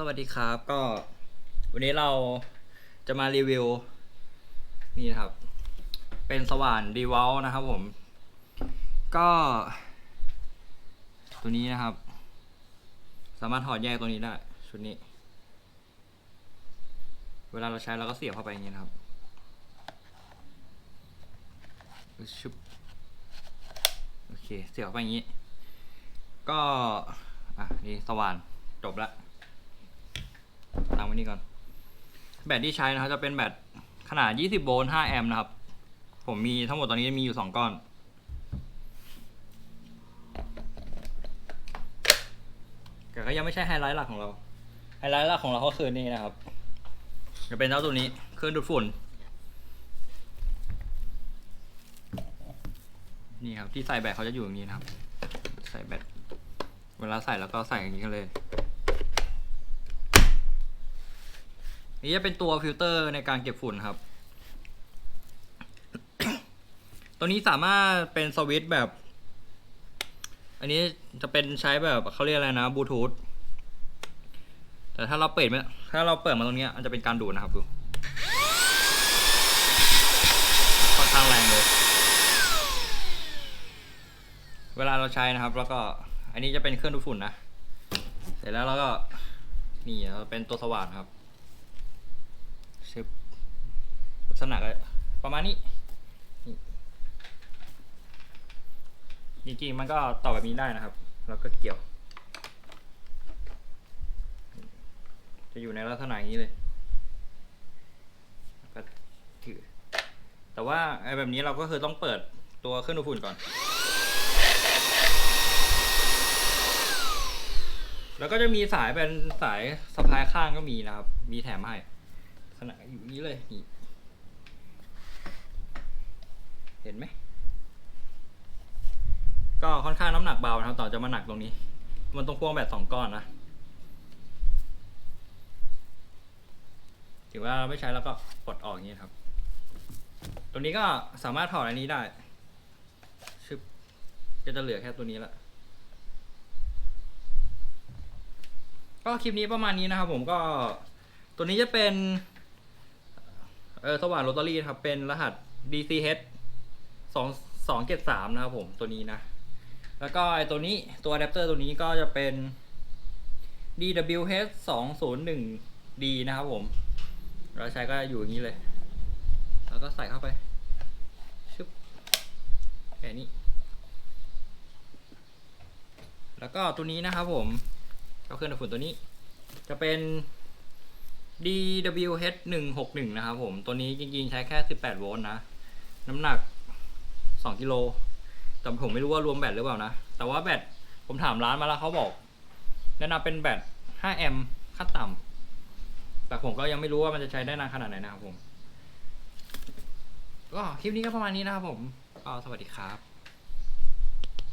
สวัสดีครับ ก็ วันนี้เราจะมารีวิว นี่นะครับ เป็นสว่านดีว l นะครับผม ก็ ตัวนี้นะครับ สามารถถอดแยกตัวนี้ได้ ชุดนี้ เวลาเราใช้เราก็เสียบเข้าไปอย่างนี้นะครับชุบโอเค เสียบเข้าไปอย่างนี้ ก็ อะ นี่สว่านจบละ นี่ก่อน แบตที่ใช้นะครับจะเป็นแบตขนาด 20 โวลต์ 5 แอมป์นะครับ ผมมีทั้งหมดตอนนี้มีอยู่ 2 ก้อน แต่ก็ยังไม่ใช่ไฮไลท์หลักของเรา ไฮไลท์หลักของเราก็คือนี่นะครับ จะเป็นเจ้าตัวนี้เครื่องดูดฝุ่น นี่ครับที่ใส่แบตเขาจะอยู่อย่างนี้นะครับ ใส่แบต เวลาใส่แล้วก็ใส่อย่างนี้กันเลย นี่จะเป็นตัวฟิลเตอร์ในการเก็บฝุ่นครับ ตัวนี้สามารถเป็นสวิตช์แบบ อันนี้จะเป็นใช้แบบเขาเรียกอะไรนะบลูทูธ แต่ถ้าเราเปิดมาถ้าเราเปิดมาตรงนี้มันจะเป็นการดูดนะครับดูค่อนข้างแรงเลย เวลาเราใช้นะครับ แล้วก็ อันนี้จะเป็นเครื่องดูดฝุ่นนะ เสร็จแล้วเราก็ นี่เป็นตัวสว่านครับ ชึบลักษณะก็ประมาณนี้จริงๆมันก็ต่อแบบนี้ได้นะครับ แล้วก็เกี่ยว จะอยู่ในลักษณะอย่างนี้เลยแล้วก็ถือ แต่ว่าไอ้แบบนี้เราก็คือต้องเปิดตัวเครื่องดูดฝุ่นก่อน แล้วก็จะมีสายเป็นสายสะพายข้างก็มีนะครับ มีแถมให้ ขนาดอยู่นี้เลยนี่เห็นไหม ก็ค่อนข้างน้ำหนักเบานะครับต่อจะมาหนักตรงนี้ มันต้องพ่วงแบบสองก้อนนะ ถือว่าเราไม่ใช้แล้วก็ปลดออกอย่างนี้ครับตรงนี้ก็สามารถถอดอันนี้ได้ชึบก็จะเหลือแค่ตัวนี้ละก็คลิปนี้ประมาณนี้นะครับผมก็ตัวนี้จะเป็น อสว่านโรตารี่ครับเป็นรหัส DCH สองสองเจ็ดสามนะครับผมตัวนี้นะ แล้วก็ไอตัวนี้ตัวอะแดปเตอร์ตัวนี้ก็จะเป็น DWH สองศูนย์หนึ่ง D นะครับผม เราใช้ก็อยู่อย่างนี้เลย แล้วก็ใส่เข้าไปชึบแค่นี้ แล้วก็ตัวนี้นะครับผมก็เครื่องดูดฝุ่นตัวนี้ จะเป็น DWH 161นะครับผม ตัวนี้จริงๆ ใช้แค่ 18 โวลต์นะ น้ำหนัก 2 กิโล แต่ผมไม่รู้ว่ารวมแบตหรือเปล่านะ แต่ว่าแบตผมถามร้านมาแล้วเขาบอก แนะนำเป็นแบต 5 แอมป์ขั้นต่ำแต่ผมก็ยังไม่รู้ว่ามันจะใช้ได้นานขนาดไหนนะครับผม ก็คลิปนี้ก็ประมาณนี้นะครับผมก็สวัสดีครับ